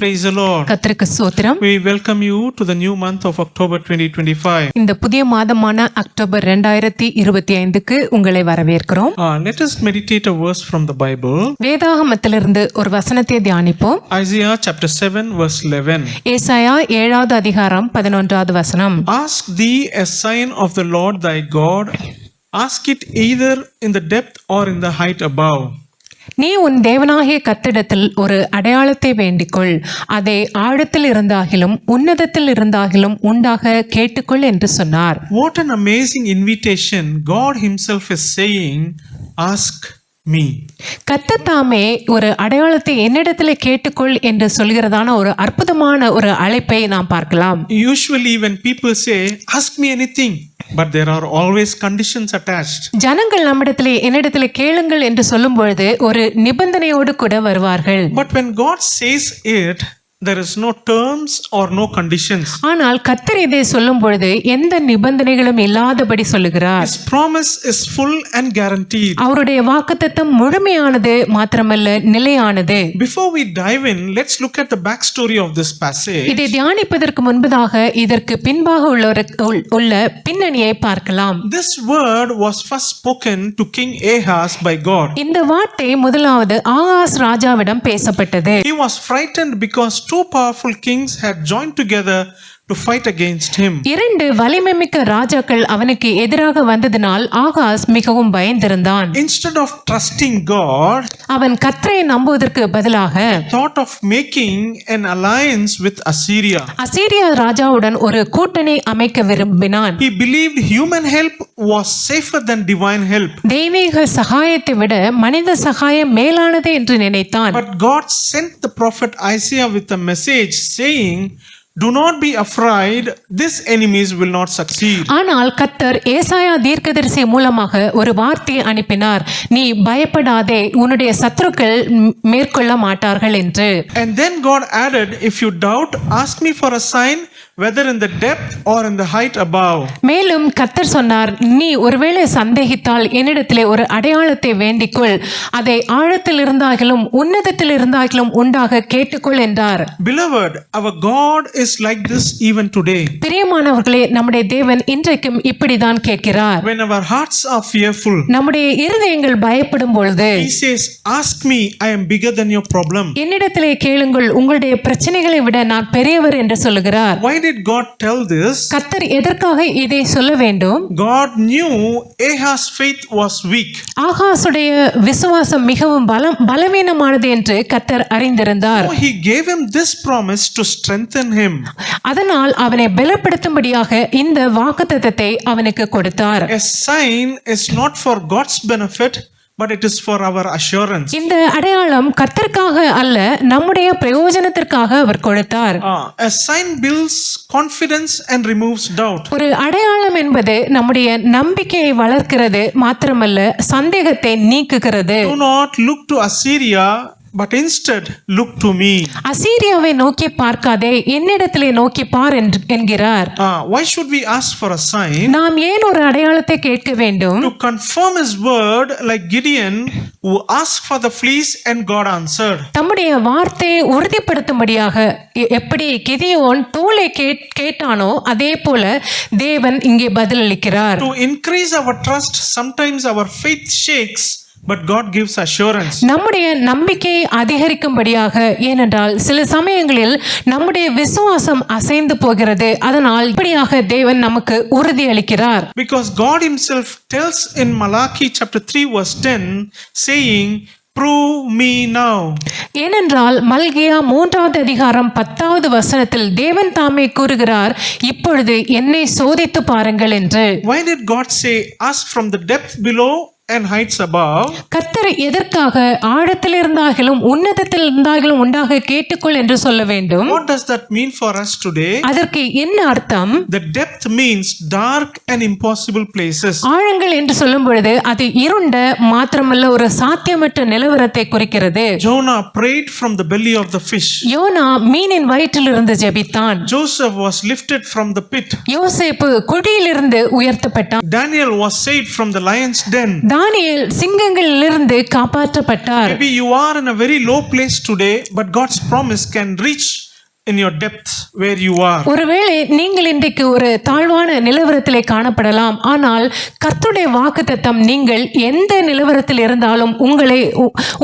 Praise the Lord. கர்த்தருக்கு சோத்திரம் We welcome you to the new month of October 2025. இந்த புதிய மாதமான அக்டோபர் ரெண்டாயிரத்தி இருபத்தி ஐந்துக்கு உங்களை வரவேற்கிறோம் Uh, let us meditate a verse from the Bible. வேதாகமத்திலிருந்து ஒரு வசனத்தை தியானிப்போம் Isaiah chapter 7, verse 11. ஏசாயா ஏழாவது அதிகாரம் பதினொன்றாவது வசனம் Ask thee a sign of the Lord thy God. Ask it either in the depth or in the height above. நீ உன் தேவனாகிய கத்திடத்தில் ஒரு அடையாளத்தை வேண்டிக்கொள். அதை ஆழத்தில் இருந்தாகிலும் உன்னதத்தில் இருந்தாகிலும் உண்டாக கேட்டுக்கொள் என்று சொன்னார். What an amazing invitation God Himself is saying, Ask me. கர்த்தர் தாமே ஒரு அடையாளத்தை என்னிடத்தில் கேட்டுக்கொள் என்று சொல்கிறதான ஒரு அற்புதமான ஒரு அழைப்பை நாம் பார்க்கலாம். Usually, when people say, Ask me anything, but there are always conditions attached. ஜனங்கள் நம்மிடத்திலே என்னிடத்திலே கேளுங்கள் என்று சொல்லும் பொழுது ஒரு நிபந்தனையோடு கூட வருவார்கள் But when God says it, there is no terms or no conditions. ஆனால் கர்த்தர் இதை சொல்லும் பொழுது எந்த நிபந்தனைகளும் இல்லாதபடி சொல்லுகிறார் His promise is full and guaranteed. அவருடைய வாக்குத்தத்தம் முழுமையானது மாத்திரமல்ல நிலையானது Before we dive in, let's look at the backstory of this passage. இதை தியானிப்பதற்கு முன்பதாக இதற்கு பின்பாக உள்ளவர உள்- உள்ள பின்னணியை பார்க்கலாம் This word was first spoken to King Ahaz by God. இந்த வார்த்தை முதலாவது ஆகாஸ் ராஜாவிடம் பேசப்பட்டது He was frightened because two powerful kings had joined together to fight against him. இரண்டு வலிமை மிக்க ராஜாக்கள் அவனுக்கு எதிராக வந்ததினால் ஆகாஸ் மிகவும் பயந்திருந்தான் Instead of trusting God, அவன் கர்த்தரை நம்புவதற்கு பதிலாக thought of making an alliance with Assyria. அசீரியா ராஜாவுடன் ஒரு கூட்டணி அமைக்க விரும்பினான் He believed human help was safer than divine help. தெய்வீக சகாயத்தை விட மனித சகாயம் மேலானது என்று நினைத்தான் But God sent the prophet Isaiah with a message saying, Do not be afraid, these enemies will not succeed. ஆனால் கத்தர் ஏசாயா தீர்க்கதரிசி மூலமாக ஒரு வார்த்தையை அனுப்பினார் நீ பயப்படாதே உன்னுடைய சத்துருக்கள் ம்- மேற்கொள்ள மாட்டார்கள் என்று And then God added, If you doubt, ask me for a sign, whether in the depth or in the height above. மேலும் கத்தர் சொன்னார் நீ ஒருவேளை சந்தேகித்தால் என்னிடத்திலே ஒரு அடையாளத்தை வேண்டிக்கொள் அதை ஆழத்தில் இருந்தாகிலும் உன்னதத்தில் இருந்தாகிலும் உண்டாக கேட்டுக்கொள் என்றார் Beloved, our God is like this even today. பிரியமானவர்களே நம்முடைய தேவன் இன்றைக்கும் இப்படிதான் கேட்கிறார் When our hearts are fearful, நம்முடைய இருதயங்கள் பயப்படும் பொழுது He says, Ask me, I am bigger than your problem. என்னிடத்திலே கேளுங்கள் உங்களுடைய பிரச்சனைகளை விட நான் பெரியவர் என்று சொல்லுகிறார் Why did God tell this? கத்தர் எதற்காக இதை சொல்ல வேண்டும் God knew Ahaz's faith was weak. ஆகாசுடைய விசுவாசம் மிகவும் பலம் பலவீனமானது என்று கத்தர் அறிந்திருந்தார் So he gave him this promise to strengthen him. அதனால் அவனை பலப்படுத்தும்படியாக இந்த வாக்குத்தத்தத்தை அவனுக்கு கொடுத்தார் A sign is not for God's benefit, but it is for our assurance. இந்த அடையாளம் கர்த்தருக்காக அல்ல நம்முடைய பிரயோஜனத்திற்காக அவர் கொடுத்தார் Ah, a sign builds confidence and removes doubt. ஒரு அடையாளம் என்பது நம்முடைய நம்பிக்கையை வளர்க்கிறது மாத்திரமல்ல சந்தேகத்தை நீக்குகிறது Do not look to Assyria, but instead look to me. அசீரியாவை நோக்கி பார்க்காதே என்னிடத்திலே நோக்கி பார் என்கிறார் Ah, why should we ask for a sign? நாம் ஏன் ஒரு அடையாளத்தை கேட்க வேண்டும் To confirm his word, like Gideon, who asked for the fleece and God answered. தம்முடைய வார்த்தையை உறுதிப்படுத்தும்படியாக எப்படி கிதியோன் தோலை கேட் கேட்டானோ அதே போல தேவன் இங்கே பதிலளிக்கிறார் To increase our trust, sometimes our faith shakes, but God gives assurance. நம்முடைய நம்பிக்கையை அதிகரிக்கும்படியாக ஏனென்றால் சில சமயங்களில் நம்முடைய விசுவாசம் அசைந்து போகிறது அதனால் இப்படியாக தேவன் நமக்கு உறுதி அளிக்கிறார் Because God Himself tells in Malachi chapter 3, verse 10, saying, Prove me now. ஏனென்றால் மல்கியா மூன்றாவது அதிகாரம் பத்தாவது வசனத்தில் தேவன் தாமே கூறுகிறார் இப்பொழுது என்னை சோதித்து பாருங்கள் என்று Why did God say, Ask from the depth below and heights above? கர்த்தர் எதற்காக ஆழத்தில் இருந்தாகிலும் உன்னதத்தில் இருந்தாகிலும் உண்டாக கேட்டுக்கொள் என்று சொல்ல வேண்டும் What does that mean for us today? அதற்கு என்ன அர்த்தம் The depth means dark and impossible places. ஆழங்கள் என்று சொல்லும் பொழுது அது இருண்ட மாத்திரமல்ல ஒரு சாத்தியமற்ற நிலவரத்தை குறிக்கிறது Jonah prayed from the belly of the fish. Jonah மீனின் வயிற்றிலிருந்து ஜெபித்தான் Joseph was lifted from the pit. யோசேப்பு குழியிலிருந்து உயர்த்தப்பட்டான் Daniel was saved from the lion's den. தானியேல் சிங்கங்களிலிருந்து காப்பாற்றப்பட்டார் Maybe you are in a very low place today, but God's promise can reach in your depth where you are. ஒருவேளை நீங்கள் இன்றைக்கு ஒரு தாழ்வான நிலவரத்திலே காணப்படலாம் ஆனால் கர்த்தருடைய வாக்குத்தத்தம் நீங்கள் எந்த நிலவரத்தில் இருந்தாலும் உங்களை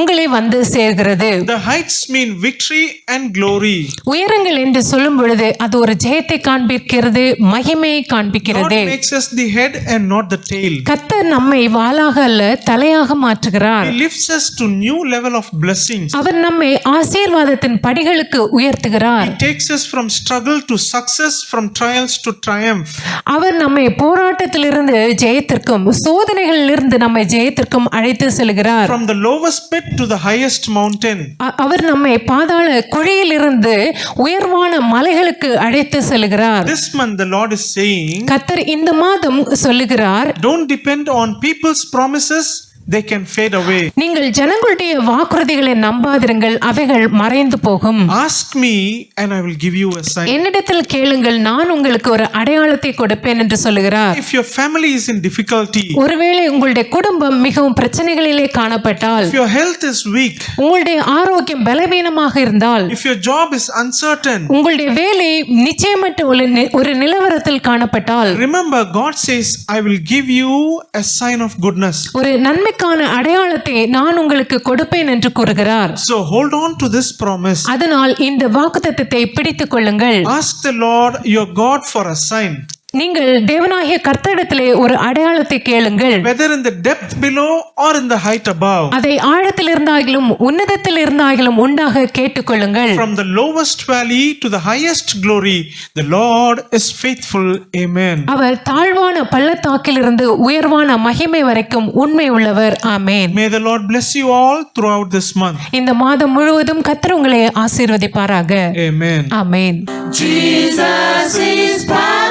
உங்களை வந்து சேர்கிறது The heights mean victory and glory. உயரங்கள் என்று சொல்லும் பொழுது அது ஒரு ஜெயத்தை காண்பிக்கிறது மகிமையை God காண்பிக்கிறது makes us the head and not the tail. கர்த்தர் நம்மை வாளாக அல்ல தலையாக மாற்றுகிறார் He lifts us to new level of blessings. அவர் நம்மை ஆசீர்வாதத்தின் படிகளுக்கு உயர்த்துகிறார் He takes us from struggle to success, from trials to triumph. அவர் நம்மை போராட்டத்திலிருந்து ஜெயத்திற்கும் சோதனைகளிலிருந்து நம்மை ஜெயத்திற்கும் அழைத்து செல்கிறார் From the lowest pit to the highest mountain. அ- அவர் நம்மை பாதாள குழியிலிருந்து உயர்வான மலைகளுக்கு அழைத்து செல்கிறார் This month, the Lord is saying, கத்தர் இந்த மாதம் சொல்லுகிறார் don't depend on people's promises, they can fade away. நீங்கள் ஜனங்களுடைய வாக்குறுதிகளை நம்பாதிருங்கள் அவைகள் மறைந்து போகும் Ask me, and I will give you a sign. என்னிடத்தில் கேளுங்கள் நான் உங்களுக்கு ஒரு அடையாளத்தை கொடுப்பேன் என்று சொல்லுகிறார் If your family is in difficulty, ஒருவேளை உங்களுடைய குடும்பம் மிகவும் பிரச்சனைகளிலே காணப்பட்டால் if your health is weak, உங்களுடைய ஆரோக்கியம் பலவீனமாக இருந்தால் if your job is uncertain, உங்களுடைய வேலை நிச்சயமற்ற ஒரு நிலவரத்தில் காணப்பட்டால் remember God says, I will give you a sign of goodness. ஒரு நன்மைக்கான அடையாளத்தை நான் உங்களுக்கு கொடுப்பேன் என்று கூறுகிறார். So hold on to this promise. அதனால் இந்த வாக்குத்தத்தத்தை பிடித்துக் கொள்ளுங்கள். Ask the Lord your God for a sign, நீங்கள் தேவனாகிய கர்த்தரிடத்திலே ஒரு அடையாளத்தை கேளுங்கள் whether in the depth below or in the height above. அதை ஆழத்தில் இருந்தாகிலும் உன்னதத்தில் இருந்தாகிலும் உண்டாக கேட்டுக்கொள்ளுங்கள் From the lowest valley to the highest glory, the Lord is faithful. Amen. அவர் தாழ்வான பள்ளத்தாக்கிலிருந்து உயர்வான மகிமை வரைக்கும் உண்மை உள்ளவர் ஆமேன் May the Lord bless you all throughout this month. இந்த மாதம் முழுவதும் கர்த்தர் உங்களை ஆசீர்வதிப்பாராக Amen. Amen Jesus is passing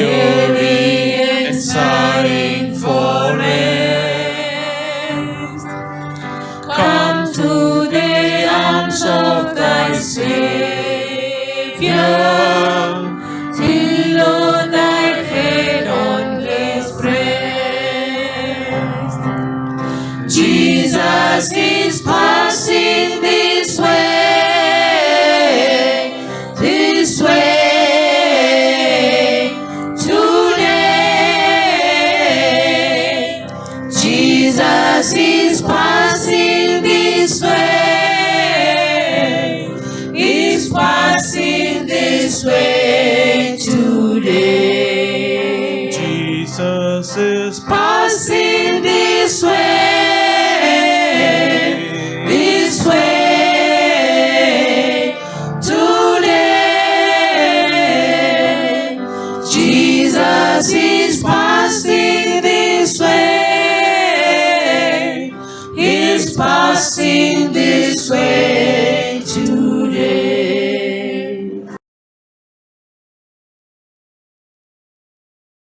weary and sighing for rest? Come to the arms of thy Savior, Jesus is passing this way, is passing this way